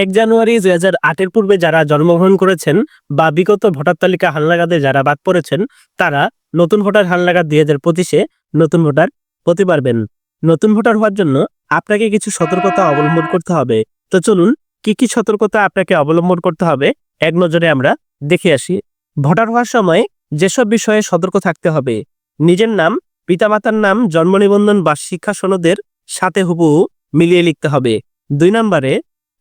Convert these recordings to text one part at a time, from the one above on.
এক জানুয়ারি দুই হাজার আটের পূর্বে যারা জন্মগ্রহণ করেছেন বা বিগত ভোটার তালিকা হালনাগাদে যারা বাদ পড়েছেন, তারা নতুন ভোটার হালনাগাদ দুই হাজার পঁচিশে নতুন ভোটার হতে পারবেন। নতুন ভোটার হওয়ার জন্য আপনাকে কিছু সতর্কতা অবলম্বন করতে হবে। তো চলুন, কি কি সতর্কতা আপনাকে অবলম্বন করতে হবে? এক নজরে আমরা দেখে আসি। ভোটার হওয়ার সময় যেসব বিষয়ে সতর্ক থাকতে হবে, নিজের নাম, পিতামাতার নাম, জন্ম নিবন্ধন বা শিক্ষা সনদের সাথে হুবহু মিলিয়ে লিখতে হবে। দুই নম্বরে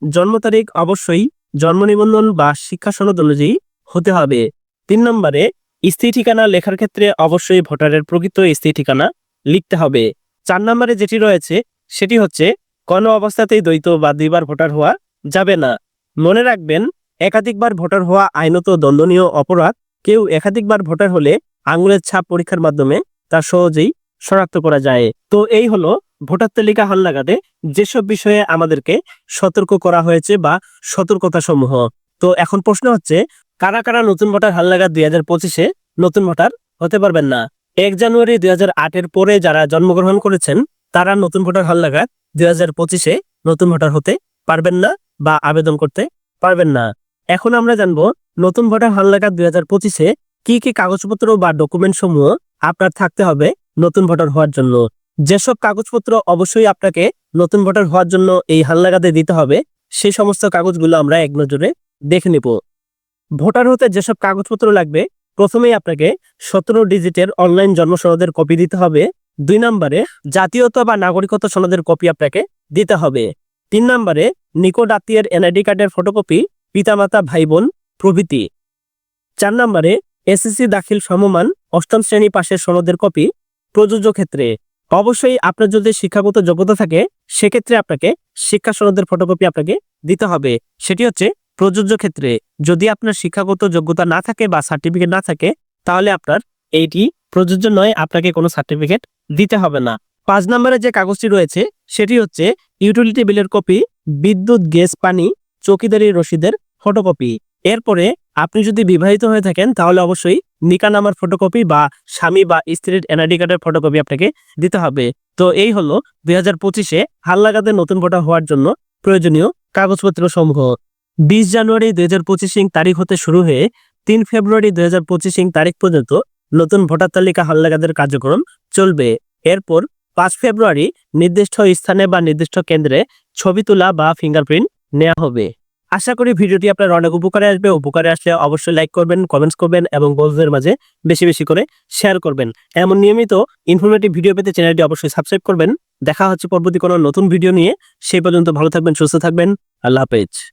জন্ম তারিখ অবশ্যই জন্ম নিবন্ধন বা শিক্ষা সনদ অনুযায়ী হতে হবে। তিন নম্বরে, স্থায়ী ঠিকানা লেখার ক্ষেত্রে অবশ্যই ভোটারের প্রকৃত স্থায়ী ঠিকানা লিখতে হবে। চার নম্বরে যেটি রয়েছে, সেটি হচ্ছে, কোনো অবস্থাতেই দ্বৈত বা দুইবার ভোটার হওয়া যাবে না। মনে রাখবেন, একাধিকবার ভোটার হওয়া আইনত দণ্ডনীয় অপরাধ। কেউ একাধিকবার ভোটার হলে আঙুলের ছাপ পরীক্ষার মাধ্যমে তা সহজেই শনাক্ত করা যায়। তো এই হলো ভোটার তালিকা হালনাগাদে যেসব বিষয়ে আমাদেরকে সতর্ক করা হয়েছে বা সতর্কতা সমূহ তো এখন প্রশ্ন হচ্ছে, কারা কারা নতুন ভোটার হালনাগাদ দুই হাজার পঁচিশে নতুন ভোটার হতে পারবেন না? এক জানুয়ারি দুই হাজার আটের পরে যারা জন্মগ্রহণ করেছেন, তারা নতুন ভোটার হালনাগাদ দুই হাজার পঁচিশে নতুন ভোটার হতে পারবেন না বা আবেদন করতে পারবেন না। এখন আমরা জানব, নতুন ভোটার হালনাগাদ দুই হাজার পঁচিশে কি কি কাগজপত্র বা ডকুমেন্ট সমূহ আপনার থাকতে হবে নতুন ভোটার হওয়ার জন্য? যেসব কাগজপত্র অবশ্যই আপনাকে নতুন ভোটার হওয়ার জন্য এই হালনাগাদে দিতে হবে, সেই সমস্ত কাগজগুলো আমরা এক নজরে দেখে নিব। ভোটার হতে যেসব কাগজপত্র লাগবে, প্রথমেই আপনাকে সতেরো ডিজিটের অনলাইন জন্ম সনদের কপি দিতে হবে। দুই নম্বরে জাতীয়তা বা নাগরিকত্ব সনদের কপি আপনাকে দিতে হবে। তিন নম্বরে নিকট আত্মীয়ের এনআইডি কার্ডের ফটোকপি, পিতামাতা ভাই বোন প্রভৃতি। চার নম্বরে এসএসসি দাখিল সমমান অষ্টম শ্রেণি পাশের সনদের কপি, প্রযোজ্য ক্ষেত্রে। অবশ্যই আপনার যদি শিক্ষাগত যোগ্যতা থাকে, সেক্ষেত্রে আপনাকে শিক্ষা সনদের ফটোকপি আপনাকে দিতে হবে। সেটি হচ্ছে প্রযোজ্য ক্ষেত্রে। যদি আপনার শিক্ষাগত যোগ্যতা না থাকে বা সার্টিফিকেট না থাকে, তাহলে আপনার এইটি প্রযোজ্য নয়, আপনাকে কোনো সার্টিফিকেট দিতে হবে না। পাঁচ নম্বরে যে কাগজটি রয়েছে, সেটি হচ্ছে ইউটিলিটি বিলের কপি বিদ্যুৎ, গ্যাস, পানি চৌকিদারি রসিদের ফটোকপি এরপরে আপনি যদি বিবাহিত হয়ে থাকেন, তাহলে অবশ্যই নিকা নামার ফটোকপি বা স্বামী বা স্ত্রীর এনআইডি কার্ডের ফটোকপি আপনাকে দিতে হবে। তো এই হলো দুই হাজার পঁচিশে হালনাগাদে নতুন ভোটার হওয়ার জন্য প্রয়োজনীয় কাগজপত্র সমূহ। বিশ জানুয়ারি দুই হাজার পঁচিশ তারিখ হতে শুরু হয়ে তিন ফেব্রুয়ারি দুই হাজার পঁচিশ তারিখ পর্যন্ত নতুন ভোটার তালিকা হাল্লাগাদের কার্যক্রম চলবে। এরপর পাঁচ ফেব্রুয়ারি নির্দিষ্ট স্থানে বা নির্দিষ্ট কেন্দ্রে ছবি তোলা বা ফিঙ্গারপ্রিন্ট নেওয়া হবে। আশা করি ভিডিওটি আপনার অনেক উপকারে আসবে। উপকারে আসলে অবশ্যই লাইক করবেন কমেন্টস করবেন এবং বন্ধুদের মাঝে বেশি বেশি করে শেয়ার করবেন। এমন নিয়মিত ইনফরমেটিভ ভিডিও পেতে চ্যানেলটি অবশ্যই সাবস্ক্রাইব করবেন। দেখা হচ্ছে পরবর্তী কোনো নতুন ভিডিও নিয়ে। সেই পর্যন্ত ভালো থাকবেন, সুস্থ থাকবেন। আল্লাহ হাফেজ।